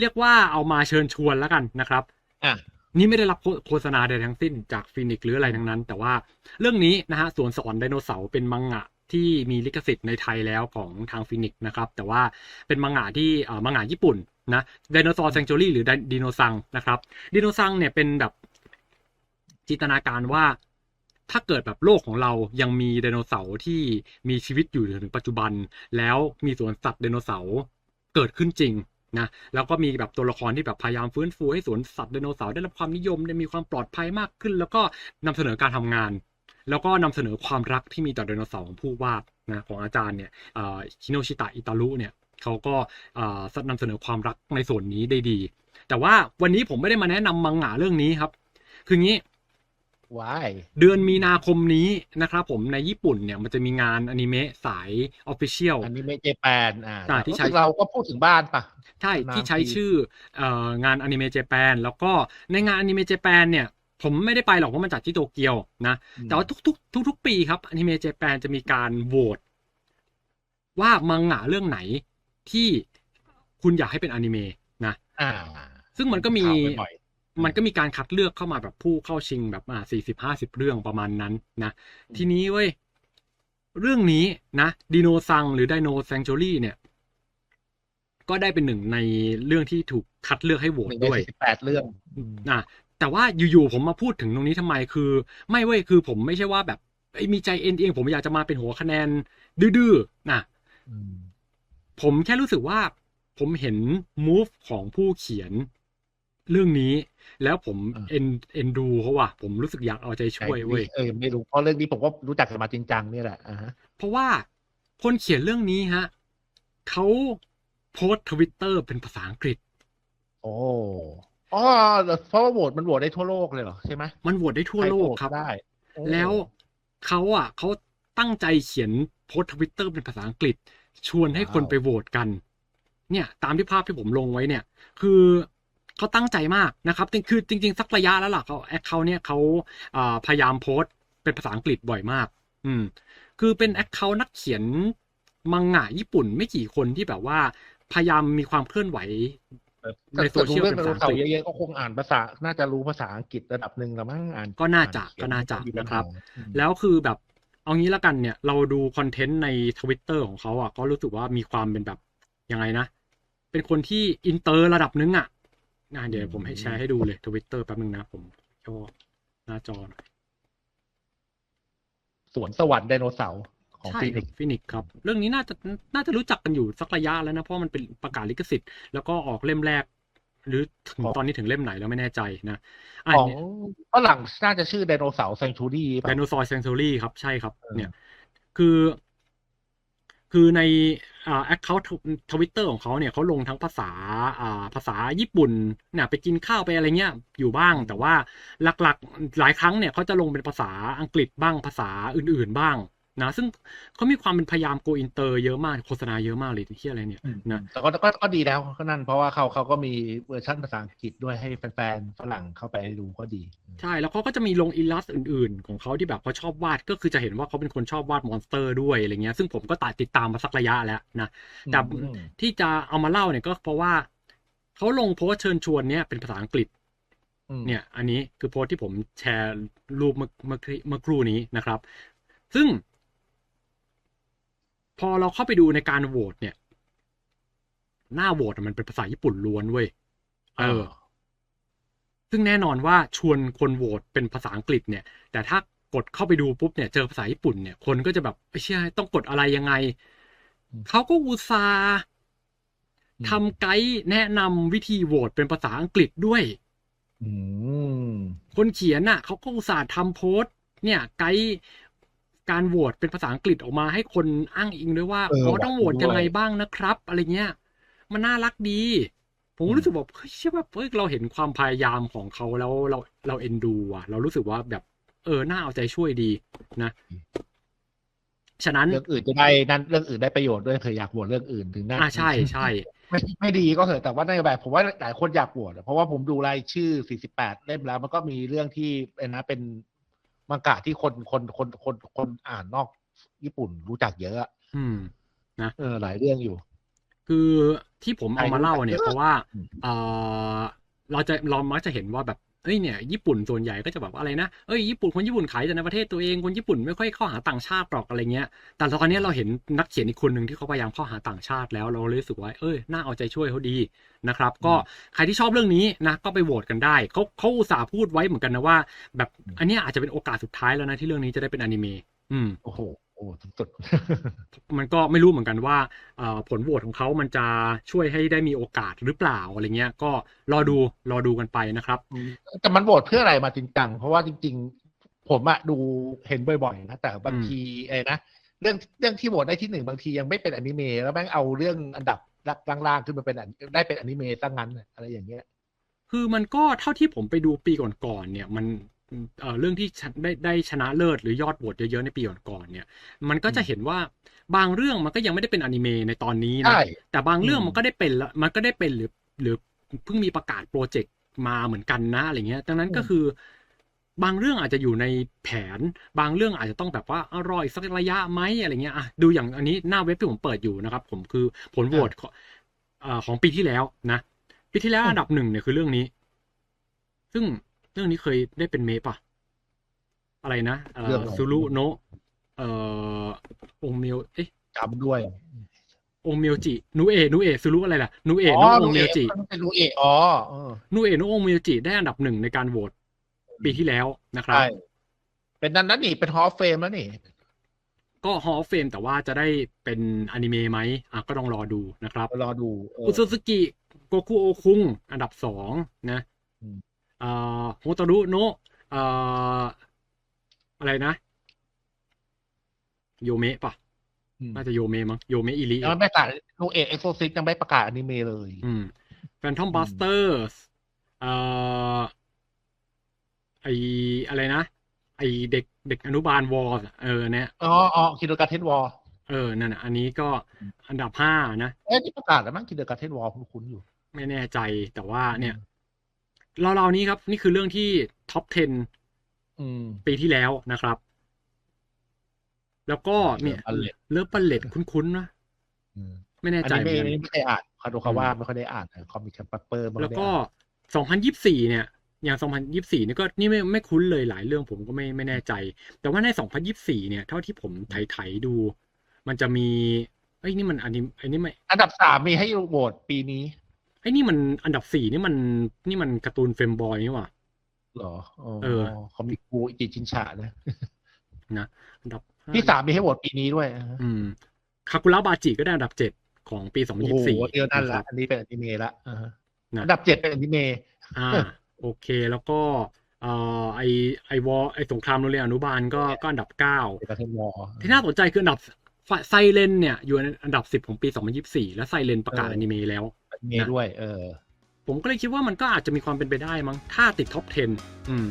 เรียกว่าเอามาเชิญชวนแล้วกันนะครับอะนี่ไม่ได้รับโฆโฆษณาใดทั้งสิ้นจากฟินิกหรืออะไรทั้งนั้น แต่ว่าเรื่องนี้นะฮะสวนสอนไดโนเสาร์เป็นมังงะที่มีลิขสิทธิ์ในไทยแล้วของทางฟินิกนะครับ แต่ว่าเป็นมังงะที่เอ่อมังงะญี่ปุ่นนะไดโนเสาร์แซงจูรี่หรือดิโนซังนะครับดิโนซังเนี่ยเป็นแบบจินตนาการว่าถ้าเกิดแบบโลกของเรายังมีไดโนเสาร์ที่มีชีวิตอยู่ถึงปัจจุบัน แล้วมีสวนสัตว์ไดโนเสาร์เกิดขึ้นจริง นะแล้วก็มีแบบตัวละครที่แบบพยายามฟื้นฟูให้สวนสัตว์ไดโนเสาร์ได้รับความนิยมได้มีความปลอดภัยมากขึ้น แล้วก็นำเสนอการทำงาน แล้วก็นำเสนอความรักที่มีต่อไดโนเสาร์ของผู้วาดนะของอาจารย์เนี่ยคิโนชิตะอิตารุเนี่ยเขาก็เอ่อนำเสนอความรักในส่วนนี้ได้ดี แต่ว่าวันนี้ผมไม่ได้มาแนะนำมังงะเรื่องนี้ครับ คืองี้ ว้ายเดือนมีนาคมนี้นะครับผมในญี่ปุ่นเนี่ยมันจะมีงานอนิเมะสายออฟฟิเชียลอันนี้ไม่เจแปนอ่าอ่าที่ใช้รู้สึกเราก็พูดถึงบ้านปะใช่นานที่ใช้ทีชื่อเอ่องานอนิเมะเจแปนแล้วก็ในงานอนิเมะเจแปนเนี่ยผมไม่ได้ไปหรอกเพราะมันจัดที่โตเกียวนะ แต่ว่าทุกๆ ทุก ๆ ปีครับอนิเมะเจแปนจะมีการโหวตว่ามังงะเรื่องไหนที่คุณอยากให้เป็นอนิเมะนะอ่าซึ่งมันก็มีข่าวบ่อย มันก็มีการคัดเลือกเข้ามาแบบผู้เข้าชิงแบบอ่าสี่สิบห้าสิบเรื่องประมาณนั้นนะ ทีนี้เว้ย เรื่องนี้นะดีโนซังหรือไดโนแซงจูรี่เนี่ย ก็ได้เป็นหนึ่งในเรื่องที่ถูกคัดเลือกให้โหวๆหตนึ่งในด้วยสี่สิบแปดเรื่องอืมนะแต่ว่าอยู่ๆผมมาพูดถึงตรงนี้ทำไมคือ ไม่เว้ยคือผมไม่ใช่ว่าแบบเอ้ยมีใจเอ็นเองผมอยากจะมาเป็นหัวคะแนน ดื้อๆนะอืมผมแค่รู้สึกว่าผมเห็น move ของผู้เขียน เรื่องนี้ แล้วผมเอ็นเอ็นดูเขาว่ะผมรู้สึกอยากเอาใจช่วยเว้ยเออไม่รู้เพราะเรื่องนี้ผมก็รู้จักกันมาจริงจังนี่แหละอ่าฮะเพราะว่าคนเขียนเรื่องนี้ฮะเขาโพสทวิตเตอร์เป็นภาษาอังกฤษ โอ้อ๋อเพราะว่าโหวตมันโหวตได้ทั่วโลกเลยเหรอใช่ไหมมันโหวตได้ทั่วโลกครับใโหวตได้โอ้แล้วเขาอะเขาตั้งใจเขียนโพสทวิตเตอร์เป็นภาษาอังกฤษ ชวนให้คนไปโหวตกัน เนี่ย ตามที่ภาพที่ผมลงไว้เนี่ย คือ เขาตั้งใจมากนะครับจริงคือจริง ๆ สักระยะแล้วล่ะเขาแอคเคาท์เนี่ยเขาอ่าพยายามโพสต์เป็นภาษาอังกฤษบ่อยมาก อืม คือเป็นแอคเคาท์นักเขียนมังงะญี่ปุ่นไม่กี่คนที่แบบว่า พยายามมีความเคลื่อนไหวในโซเชียลแต่ดูเป็นเรื่องภาษาอังกฤษไดโนเสาร์เยอะๆก็คงอ่านภาษา น่าจะรู้ภาษาอังกฤษระดับหนึ่งแล้วมั้งอ่าน ก็น่าจะอ่เขียก็น่าจะมีปัญหนะครับอืมแล้วคือแบบเอางี้ละกันเนี่ย เราดูคอนเทนต์ในทวิตเตอร์ของเขาอะก็รู้สึกว่ามีความเป็นแบบยังไงนะ เป็นคนที่อินเตอร์ระดับนึงอะ นะเดี๋ยวผมให้แชร์ให้ดูเลยทวิตเตอร์แป๊บนึงนะผมย่อหน้าจอหน่อยสวนสวรรค์ไดโนเสาร์ของใช่ฟีนิกซ์ฟินิกครับ เรื่องนี้น่าจะน่าจะรู้จักกันอยู่สักระยะแล้วนะ เพราะมันเป็นประกาศลิขสิทธิ์แล้วก็ออกเล่มแรก หรือถึงตอนนี้ถึงเล่มไหนแล้วไม่แน่ใจนะอะของเนี่ยฝรั่งน่าจะชื่อไดโนเสาร์แซงชูรี่ไดโนซอยเซน t อรี่ครับใช่ครับเออเนี่ย คือ คือในอ่าแอคเคาท์ทวิตเตอร์ของเขาเนี่ยเขาลงทั้งภาษาอ่าภาษาญี่ปุ่นเนี่ยไปกินข้าวไปอะไรเงี้ยอยู่บ้าง แต่ว่าหลักๆหลายครั้งเนี่ยเขาจะลงเป็นภาษาอังกฤษบ้างภาษาอื่นๆบ้าง นะ ซึ่งเขามีความเป็นพยายามโกอินเตอร์เยอะมากโฆษณาเยอะมากเลยที่อะไรเนี่ยอืมนะแต่ก็ก็ก็ดีแล้วก็นั่นเพราะว่าเขาเขาก็มีเวอร์ชันภาษาอังกฤษด้วยให้แฟนๆฝรั่งเข้าไปดูก็ดี ใช่ แล้วเขาก็จะมีลงอิลลัสอื่น ๆ ของเขาที่แบบเขาชอบวาดก็คือจะเห็นว่าเขาเป็นคนชอบวาดมอนสเตอร์ด้วยอะไรเงี้ยซึ่งผมก็ตาติดตามมาสักระยะแล้วนะแต่อืมที่จะเอามาเล่าเนี่ยก็เพราะว่าเขาลงโพสต์เชิญชวนเนี่ยเป็นภาษาอังกฤษอืมเนี่ย อันนี้คือโพสต์ที่ผมแชร์รูปเมื่อเมื่อเมื่อครู่นี้นะครับ ซึ่ง พอเราเข้าไปดูในการโหวตเนี่ย หน้าโหวตอะมันเป็นภาษาญี่ปุ่นล้วนเว้ยเออ ซึ่งแน่นอนว่าชวนคนโหวตเป็นภาษาอังกฤษเนี่ย แต่ถ้ากดเข้าไปดูปุ๊บเนี่ย เจอภาษาญี่ปุ่นเนี่ย คนก็จะแบบไอ้เชื่อต้องกดอะไรยังไงอืมเขาก็อุตส่าห์อืมทำไกด์แนะนำวิธีโหวตเป็นภาษาอังกฤษด้วยอืมคนเขียนน่ะเขาก็อุตส่าห์ทำโพสต์เนี่ย ไกด์ การโหวตเป็นภาษาอังกฤษออกมาให้คนอ้างอิงด้วยว่าเอออ๋อว่ะต้องโหวตด้วยยังไงบ้างนะครับ อะไรเงี้ย มันน่ารักดี ผมก็รู้สึกแบบเฮ้ยเชื่อว่าเฮ้ยเราเห็นความพยายามของเขาแล้วเราเราเอ็นดูอะ เรารู้สึกว่าแบบ เออน่าเอาใจช่วยดีนะ ฉะนั้น เรื่องอื่นจะได้นั่นเรื่องอื่นได้ประโยชน์ด้วยเคยอยากโหวตเรื่องอื่นถึงนั่นอ่าใช่ใช่ ไม่ไม่ดีก็เถอะแต่ว่านโยบายผมว่าหลายคนอยากโหวตอะเพราะว่าผมดูรายชื่อ 48 เล่มแล้ว มันก็มีเรื่องที่เป็นนะเป็น มังกะที่คนคนคนคนคนอ่านนอกญี่ปุ่นรู้จักเยอะอะอืมเออหลายเรื่องอยู่ คือที่ผมเอามาเล่าเนี่ยใครรู้เพราะว่าอืมเออเราจะเรามักจะเห็นว่าแบบ เอ้ยเนี่ยญี่ปุ่นส่วนใหญ่ก็จะแบบว่าอะไรนะเอ้ยญี่ปุ่นคนญี่ปุ่นขายแต่ในประเทศตัวเองคนญี่ปุ่นไม่ค่อยเข้าหาต่างชาติหรอกอะไรเงี้ย แต่ตอนนี้เราเห็นนักเขียนอีกคนหนึ่งที่เขาพยายามเข้าหาต่างชาติแล้วเราเลยรู้สึกว่าเอ้ยน่าเอาใจช่วยเขาดีนะครับ ก็ใครที่ชอบเรื่องนี้นะก็ไปโหวตกันได้เขาเขาอุตส่าห์พูดไว้เหมือนกันนะว่า แบบอันเนี้ยอาจจะเป็นโอกาสสุดท้ายแล้วนะที่เรื่องนี้จะได้เป็นอนิเมะอืมโอ้โห โอ้สุดมันก็ไม่รู้เหมือนกันว่าเอ่อผลโหวตของเขามันจะช่วยให้ได้มีโอกาสหรือเปล่าอะไรเงี้ย ก็รอดูรอดูกันไปนะครับๆแต่มันโหวตเพื่ออะไรมาจริงจังเพราะว่าจริง ๆ ผมอะดูเห็นบ่อยๆนะแต่บางทีไอ้นะเรื่องเรื่องที่โหวตได้ที่หนึ่งบางทียังไม่เป็นอนิเมะแล้วแม่งเอาเรื่องอันดับล่างๆขึ้นมาเป็นอันได้เป็นอนิเมะซะงั้นน่ะอะไรอย่างเงี้ยคือมันก็เท่าที่ผมไปดูปีก่อนๆเนี่ย มัน เอ่อเรื่องที่ชนะได้ได้ชนะเลิศหรือยอดโหวตเยอะๆในปีก่อนๆเนี่ย มันก็จะเห็นว่าบางเรื่องมันก็ยังไม่ได้เป็นอนิเมะในตอนนี้นะใช่แต่บางเรื่องอืมมันก็ได้เป็นแล้วมันก็ได้เป็นหรือ หรือเพิ่งมีประกาศโปรเจกต์มาเหมือนกันนะอะไรเงี้ยดังนั้นก็คือบางเรื่องอาจจะอยู่ในแผน บางเรื่องอาจจะต้องแบบว่าอร่อยสักระยะไหมอะไรเงี้ยอะดูอย่างอันนี้หน้าเว็บที่ผมเปิดอยู่นะครับ ผมคือผลโหวตของเอ่อของปีที่แล้วนะปีที่แล้วอืมอันดับหนึ่งเนี่ยคือเรื่องนี้ ซึ่ง เรื่องนี้เคยได้เป็นเมปะอะไรนะเอ่เรื่อองอะไรซูรุโนะเอ่อองเมียวเอ๊ะจำด้วยองเมียวจินูเอะนูเอะซูรุอะไรล่ะนูเอะอ๋โนะอองเมียวจิมันเป็นรูเอะอ๋อเออนูเอะโนะองเมียวจิได้อันดับหนึ่งในการโหวตปีที่แล้วนะครับใช่เป็นนั้นนั่นนี่เป็นฮอลเฟมแล้วนี่ก็ฮอลเฟมแต่ว่าจะได้เป็นอนิเมะไหมอะก็ต้องรอดูนะครับ รอดูเอออุซุสกิโกคุโอคุงอันดับสองนะ อืมเอ่อโฮโตรุโนะเอ่ออะไรนะ โยเมะปะอืมน่าจะโยเมะมั้งโยเมะอิริยังไม่ประกาศรูเอะเอ็กโซซิกยังไม่ประกาศอนิเมะเลย อืมแฟนทอมบัสเตอร์สเอ่อไออะไรนะ ไอเด็กเด็กอนุบาลวอลเออเนี่ยอ๋ออ๋อคิดการเทนวอลเออ นั่นน่ะอันนี้ก็อันดับห้านะ เอ๊ะที่ประกาศแล้วมั้งคิดการเทนวอลคุ้นๆอยู่ ไม่แน่ใจแต่ว่าเนี่ย เราๆนี้ครับ นี่คือเรื่องที่ท็อป 10อืมปีที่แล้วนะครับ แล้วก็เนี่ยอันเล็เลิฟบัลเลตคุ้นๆนะอืมไม่แน่อันใจนี้เหมืไม่อนกันไม่เคยอ่านคาโดคาว่าไม่ค่อยได้อ่านคอมิกแคปเปอร์แล้วก็2024เนี่ย อย่าง2024เนี่ยก็นี่ไม่ไม่คุ้นเลยหลายเรื่องผมก็ไม่ไม่แน่ใจ แต่ว่าใน2024เนี่ย เท่าที่ผมไถๆดู มันจะมีเอ้ยนี่มันอันนี้ไอ้นี่ไม่ อันดับสามมีให้โหวตปีนี้ ไอ้นี่มันอันดับสี่นี่มันนี่มันการ์ตูนเฟมบอยนี่หว่าเหรอเออคอมิกกูอิจิชินชานะนะอันดับห้ที่สามมีให้โหวตปีนี้ด้วย อืมคากุระบาจิก็ได้อันดับเจ็ดของปี2024โอ้โหเดียวนั่นคละรับอันนี้เป็นอนิเมะละอ่าฮะนะอันดับเจ็ดเป็นอนิเมะอ่า โอเคแล้วก็เอ่อไอไอวอไอสงครามโรงเรียนอนุบาลก็ก็อันดับเก้าเป็นการเทนวอลที่น่าสนใจคืออันดับไซเลนเนี่ยอยู่ในอันดับสิบของปี2024และไซเลนประกาศอนิเมะแล้วอนิ เมะด้วย เออ ผมก็เลยคิดว่ามันก็อาจจะมีความเป็นไปได้มั้งถ้าติดท็อป 10 อืม